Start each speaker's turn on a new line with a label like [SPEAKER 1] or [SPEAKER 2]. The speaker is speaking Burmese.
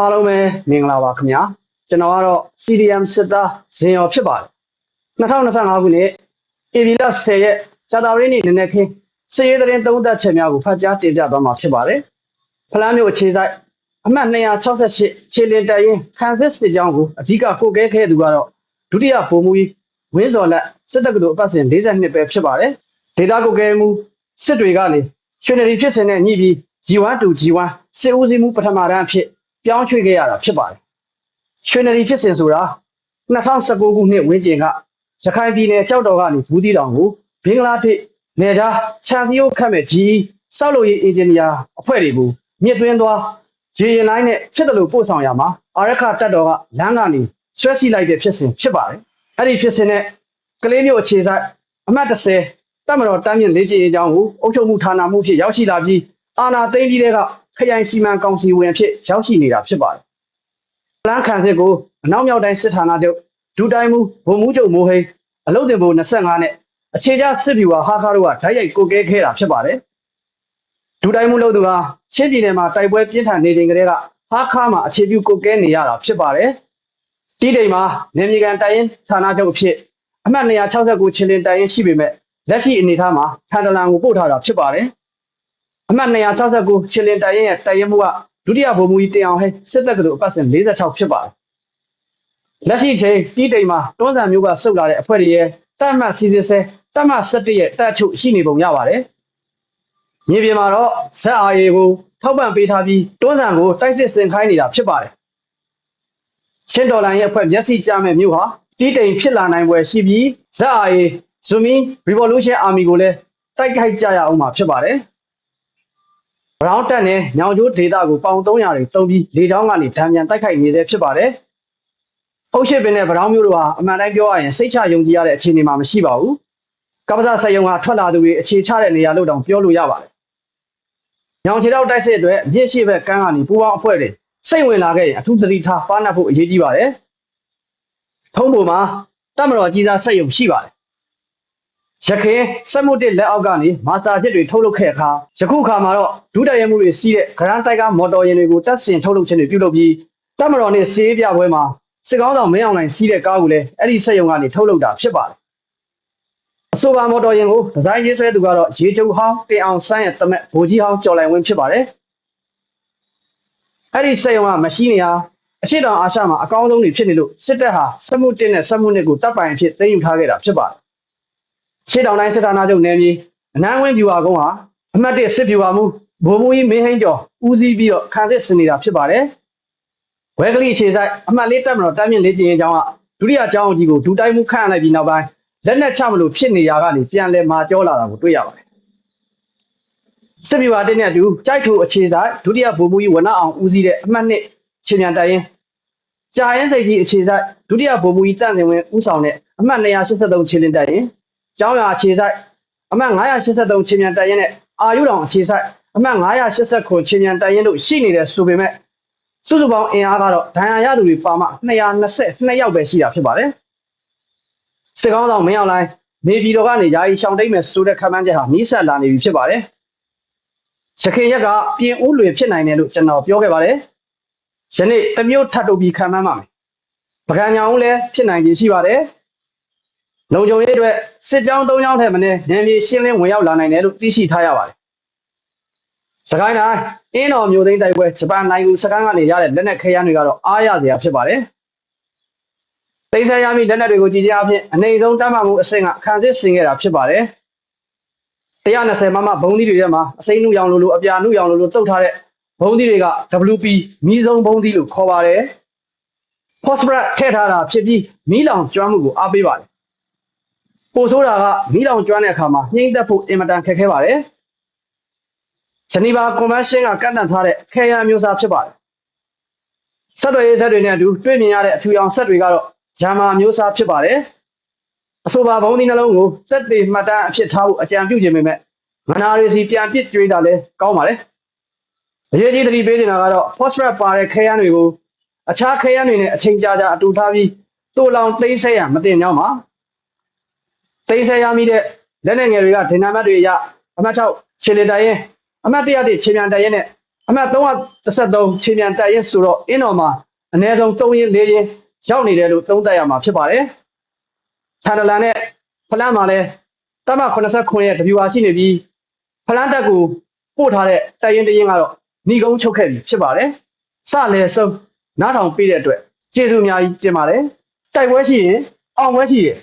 [SPEAKER 1] အားလုံးပဲမင်္ဂလာပါခင်ဗျာကျွန်တော်ကတော့ CDM စစ်သားဇင်ရော်ဖြစ်ပါတယ်2025ခုနှစ်ဧပြီလ10ရက်ဇာတာဝရင်းနေ့နည်းနည်းခင်းစည်ရေးသတင်းသုံးသပ်ချက်များကိုဖတ်ကြားတင်ပြသွားမှာဖြစ်ပါတယ်ဖလားမျိုးအခြေဆိုင်အမှတ်268ခြေလင်တက်ရင်ခန်းစစ်စစ်ကြောင်းကိုအဓိကကိုကဲခဲ့သူကတော့ဒုတိယဗိုလ်မှူးကြီးဝင်းစော်လက်စစ်တပ်ကတော်အပတ်စဉ်42ပဲဖြစ်ပါတယ်ဒေတာကိုကဲမှုစစ်တွေကနေချွေနရီဖြစ်စဉ်နဲ့ညှိပြီး G1 to G1 စစ်ဦးစီးမှုပထမတန်းအဖြစ် ပြောင်းရွှေ့ခဲ့ရတာဖြစ်ပါတယ်။ချွေနရီဖြစ်စဉ်ဆိုတာ2019ခုနှစ်ဝန်းကျင်ကရခိုင်ပြည်နယ်ကြောက်တော်ကနေဘူးတီတောင်ကိုဘင်္ဂလားဒေ့ရှ်နယ်ခြားခြံစည်းရုံးခတ်မဲ့ကြီးစောက်လို့ရေးအင်ဂျင်နီယာအဖွဲ့တွေကိုညစ်သွင်းသွားရေရင်လိုင်းနဲ့ဖြစ်တယ်လို့ပို့ဆောင်ရမှာအာရခတက်တော်ကလမ်းကနေဆွဲစီလိုက်တဲ့ဖြစ်စဉ်ဖြစ်ပါတယ်။အဲ့ဒီဖြစ်စဉ်နဲ့ကလေးမျိုးအခြေဆိုင်အမှတ်30တပ်မတော်တမ်းမြင့်လေးပြည်အကြောင်းကိုအုပ်ချုပ်မှုဌာနမှုဖြစ်ရောက်ရှိလာပြီး အာဏာသိမ်းပြီးတဲ့ကခရိုင်စီမံကောင်စီဝင်အဖြစ်ရောက်ရှိနေတာဖြစ်ပါတယ်။လမ်းခံစစ်ကိုအနောက်မြောက်တိုင်းစစ်ဌာနချုပ်ဒူတိုင်းမှုဗိုလ်မှူးချုပ်မိုးဟိန်းအလုတ်တင်ဘို25နဲ့အခြေချစစ်ဗျူဟာဟာခါတို့ကဓာတ်ရိုက်ကိုကဲခဲ့တာဖြစ်ပါတယ်။ဒူတိုင်းမှုလို့သူကချင်းပြည်နယ်မှာတိုက်ပွဲပြင်းထန်နေချိန်ကလေးကဟာခါမှာအခြေပြုကိုကဲနေရတာဖြစ်ပါတယ်။ဒီတိမ်မှာနေမြေကန်တိုင်ရင်ဌာနချုပ်အဖြစ်အမှတ်269ချင်းလင်းတိုင်ရင်ရှိပေမဲ့လက်ရှိအနေအထားမှာထန်တလန်ကိုပို့ထားတာဖြစ်ပါတယ်။ အမှတ်269ချင်းလင်းတိုင်ရင်ရဲ့တိုင်ရင်မှုကဒုတိယဗိုလ်မှူးကြီးတင်အောင်ဟဲစစ်တပ်ကလို့အပတ်စဉ်46ဖြစ်ပါတယ်။လက်ရှိချိန်ကြီးတိမ်မှာတွန်းဆန်မျိုးကစုပ်လာတဲ့အဖွဲ့တွေရဲ့တပ်မှတ်စီစစ်ဆဲတပ်မှတ်17ရဲ့တပ်ချုပ်ရှိနေပုံရပါတယ်။မြေပြင်မှာတော့ဇက်အာရီကိုထောက်ပံ့ပေးထားပြီးတွန်းဆန်ကိုတိုက်စစ်ဆင်ခိုင်းနေတာဖြစ်ပါတယ်။ချင်းဒေါ်လာရဲ့အဖွဲ့မျက်စိကျမဲ့မျိုးဟာကြီးတိမ်ဖြစ်လာနိုင်ပွဲရှိပြီးဇက်အာရီဇူမီ Revolution Army ကိုလည်းတိုက်ခိုက်ကြရအောင်မှာဖြစ်ပါတယ်။ Brown တက်နဲ့ညောင်ကျိုးဒေတာကိုပေါင်300တွေတုံးပြီးလေချောင်းကနေဓာန်ပြန်တိုက်ခိုက်နေသေးဖြစ်ပါတယ်။အုတ်ရှိပင်နဲ့ Brown မျိုးတို့ဟာအမှန်တိုင်းပြောရရင်စိတ်ချယုံကြည်ရတဲ့အခြေအနေမှာမရှိပါဘူး။ကပ္ပဇဆက်ယုံကထွက်လာသူတွေအခြေချတဲ့နေရာလို့တောင်ပြောလို့ရပါတယ်။ညောင်ချေတော့တိုက်စစ်အတွက်မြစ်ရှိဘက်ကန်းကနေပူပေါင်းအဖွဲ့တွေစိတ်ဝင်လာခဲ့ရင်အထူးသတိထားပါနှပ်ဖို့အရေးကြီးပါတယ်။ထုံးပေါ်မှာတမတော်ကြီးစားဆက်ယုံရှိပါတယ် ရခင်စက်မှုတစ်လက်အောက်ကနေမာစတာချစ်တွေထုတ်လုပ်ခဲ့အခါယခုခါမှာတော့ဒုတိုက်ရမှုတွေစီးတဲ့ဂရန်တိုက်ကမော်တော်ယာဉ်တွေကိုတပ်ဆင်ထုတ်လုပ်ခြင်းတွေပြုလုပ်ပြီးတပ်မတော်နဲ့စီးပြပွဲမှာစစ်ကောင်းဆောင်မင်းအောင်လှိုင်စီးတဲ့ကားကိုလည်းအဲ့ဒီစက်ရုံကနေထုတ်လုပ်တာဖြစ်ပါတယ်အဆိုပါမော်တော်ယာဉ်ကိုဒီဇိုင်းရေးဆွဲသူကတော့ရေချိုဟောင်းတင်အောင်ဆန်းရဲ့တမက်ဗိုလ်ကြီးဟောင်းကျော်လိုင်ဝင်းဖြစ်ပါတယ်အဲ့ဒီစက်ရုံကမရှိနေဟာအရှိတောင်အာရှမှာအကောင်းဆုံးတွေဖြစ်နေလို့စစ်တပ်ဟာစက်မှုတစ်နဲ့စက်မှုနှစ်ကိုတပ်ပိုင်အဖြစ်သိမ်းယူထားခဲ့တာဖြစ်ပါတယ် ရှေ့တောင်တိုင်းစစ်ဌာနချုပ်နယ်မြေအနန်းဝင်းဗျူဟာကုန်းဟာအမှတ်၁စစ်ဗျူဟာမှုဗိုလ်မှူးကြီးမင်းဟင်းကျော်ဦးစီးပြီးတော့ခံစစ်ဆင်နေတာဖြစ်ပါတယ်။ဝဲကလေးခြေဆိုင်အမှတ်လေးတက်မတော်တမ်းမြင့်လေးပြင်ရင်ကျောင်းကဒုတိယကျောင်းကြီးကိုဒူတိုင်းမှုခန့်လိုက်ပြီးနောက်ပိုင်းလက်နက်ချမလို့ဖြစ်နေရကနေပြန်လဲမာကျောလာတာကိုတွေ့ရပါတယ်။စစ်ဗျူဟာတင်းနဲ့အတူကြိုက်ထိုအခြေဆိုင်ဒုတိယဗိုလ်မှူးကြီးဝနအောင်ဦးစီးတဲ့အမှတ်နှစ်ချင်းမြန်တိုင်ရင်ကြာရင်စိတ်ကြီးအခြေဆိုင်ဒုတိယဗိုလ်မှူးကြီးတန့်စင်ဝင်းဦးဆောင်တဲ့အမှတ်283ချင်းလင်းတိုင်ရင် ကျောင်းရအခြေဆိုင်အမှတ်983ချင်းမြန်တိုင်ရင်နဲ့အာယုတောင်အခြေဆိုင်အမှတ်989ချင်းမြန်တိုင်ရင်တို့ရှိနေတဲ့ဆိုပေမဲ့စုစုပေါင်းအင်အားကတော့ဒဏ်ရာရသူတွေပါမှ222ယောက်ပဲရှိတာဖြစ်ပါတယ်စစ်ကောင်းဆောင်မင်းအောင်လိုင်းနေပြည်တော်ကနေယာယီရှောင်းတိတ်မဲ့ဆိုတဲ့ခန့်မှန်းချက်ဟာနီးစပ်လာနေပြီဖြစ်ပါတယ်ချခင်ရက်ကပြင်ဦးလွေဖြစ်နိုင်တယ်လို့ကျွန်တော်ပြောခဲ့ပါတယ်ယနေ့တမျိုးထပ်တုပ်ပြီးခံမှန်းပါမယ်ပကံညာဦးလည်းဖြစ်နိုင်ခြင်းရှိပါတယ် လုံခြုံရေးအတွက်စစ်ကြောင်း၃ကြောင်းထက်မနည်းနယ်မြေရှင်းလင်းဝင်ရောက်လာနိုင်တယ်လို့သိရှိထားရပါတယ်။စကိုင်းတိုင်းအင်းတော်မျိုးသိန်းတိုက်ပွဲဂျပန်နိုင်ငံစကန်ကနေရတဲ့လက်နက်ခဲယမ်းတွေကတော့အားရစရာဖြစ်ပါတယ်။တိတ်ဆက်ရမည့်လက်နက်တွေကိုကြည်ကြအဖြစ်အနေဆုံးတတ်မှတ်မှုအဆင့်ကခံစစ်ဆင်ခဲ့တာဖြစ်ပါတယ်။120မမဘုံသီးတွေထဲမှာအစိမ်းနုရောင်လိုလိုအပြာနုရောင်လိုလိုတုတ်ထားတဲ့ဘုံသီးတွေက WP မီးစုံဘုံသီးလို့ခေါ်ပါတယ်။ phosphorus ထည့်ထားတာဖြစ်ပြီးမီးလောင်ကျွမ်းမှုကိုအားပေးပါတယ် ပိုဆိုးတာကမိလောင်ကျွမ်းတဲ့အခါမှာနှိမ့်သက်ဖို့အင်မတန်ခက်ခဲပါတယ်။ဂျနီဗာကွန်ဗင်းရှင်းကကန့်သတ်ထားတဲ့ခဲယမ်းမျိုးစားဖြစ်ပါတယ်။ဆက်သွယ်ရေးဆက်တွေနဲ့အတူတွေ့မြင်ရတဲ့အထူရောင်ဆက်တွေကတော့ဂျာမာမျိုးစားဖြစ်ပါတယ်။အဆိုပါဘုံဒီနှလုံးကိုစက်တွေမှတ်တမ်းအဖြစ်ထားဖို့အကြံပြုခြင်းပေမဲ့မနာရီစီပြန်ပစ်ကျွေးတာလည်းကောင်းပါလေ။အရေးကြီးသတိပေးနေတာကတော့ phosphorus ပါတဲ့ခဲယမ်းတွေကိုအခြားခဲယမ်းတွေနဲ့အချိန်ကြာကြာအတူထားပြီးသို့လောင်သိမ်းဆဲရမတင်ကြောင်းပါ။ သိမ်းဆဲရမိတဲ့လက်နက်ငယ်တွေကဒေနာမတ်တွေအရအမှတ်6ခြေလီတိုင်ရင်အမှတ်101ခြေမြန်တိုင်ရင်နဲ့အမှတ်313ခြေမြန်တိုက်ရင်ဆိုတော့အင်းတော်မှာအနည်းဆုံး3ရင်4ရင်ရောက်နေတယ်လို့သုံးသပ်ရမှာဖြစ်ပါတယ်။ချန်နလန်နဲ့ဖလန်းမှာလည်းတမ89ရဲ့ WR ရှိနေပြီးဖလန်းတက်ကိုပို့ထားတဲ့တိုက်ရင်တရင်ကတော့ဏီကုန်းချုပ်ခဲ့ပြီဖြစ်ပါတယ်။စလဲဆုံးနားထောင်ပေးတဲ့အတွက်ကျေးဇူးအများကြီးတင်ပါတယ်။တိုက်ပွဲရှိရင်အောင်ပွဲရှိရင်